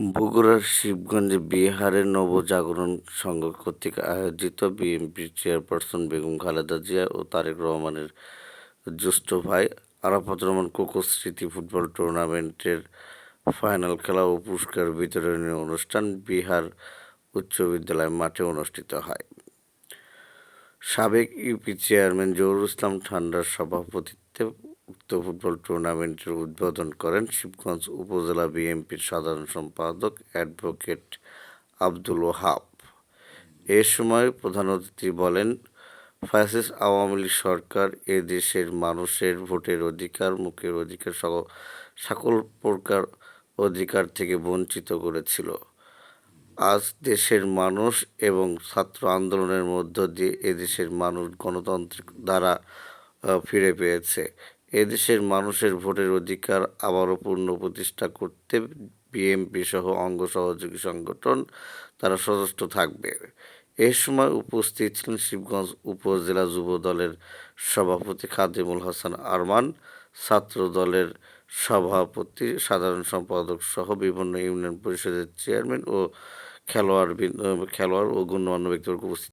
বগুড়ার শিবগঞ্জে বিহারের নবজাগরণ সংঘ কর্তৃক আয়োজিত বিএনপির চেয়ারপারসন বেগম খালেদা জিয়া ও তারেক রহমানের জ্যেষ্ঠ ভাই আরাফাত রহমান কোকো স্মৃতি ফুটবল টুর্নামেন্টের ফাইনাল খেলা ও পুরস্কার বিতরণী অনুষ্ঠান বিহার উচ্চ বিদ্যালয় মাঠে অনুষ্ঠিত হয়। সাবেক ইউপি চেয়ারম্যান জহুরুল ইসলাম ঠান্ডার সভাপতিত্বে ফুটবল টুর্নামেন্টের উদ্বোধন করেন শিবগঞ্জ উপজেলা বিএনপির সাধারণ সম্পাদক অ্যাডভোকেট আব্দুল ওহাব এ সময় প্রধান অতিথি বলেন, ফ্যাসিস আওয়ামী লীগ সরকার এ দেশের মানুষের ভোটের অধিকার, মুখের অধিকার সহ সকল প্রকার অধিকার থেকে বঞ্চিত করেছিল। আজ দেশের মানুষ এবং ছাত্র আন্দোলনের মধ্য দিয়ে এদেশের মানুষ গণতান্ত্রিক দ্বারা ফিরে পেয়েছে। এদেশের মানুষের ভোটের অধিকার আবারও পূর্ণ প্রতিষ্ঠা করতে বিএনপি সহ অঙ্গ সহযোগী সংগঠন তারা সচেষ্ট থাকবে। এ সময় উপস্থিত ছিলেন শিবগঞ্জ উপজেলা যুব দলের সভাপতি খাদিমুল হাসান আরমান, ছাত্র দলের সভাপতি, সাধারণ সম্পাদক সহ বিভিন্ন ইউনিয়ন পরিষদের চেয়ারম্যান ও খেলোয়াড় খেলোয়াড় ও গণ্যমান্য ব্যক্তিবর্গ উপস্থিত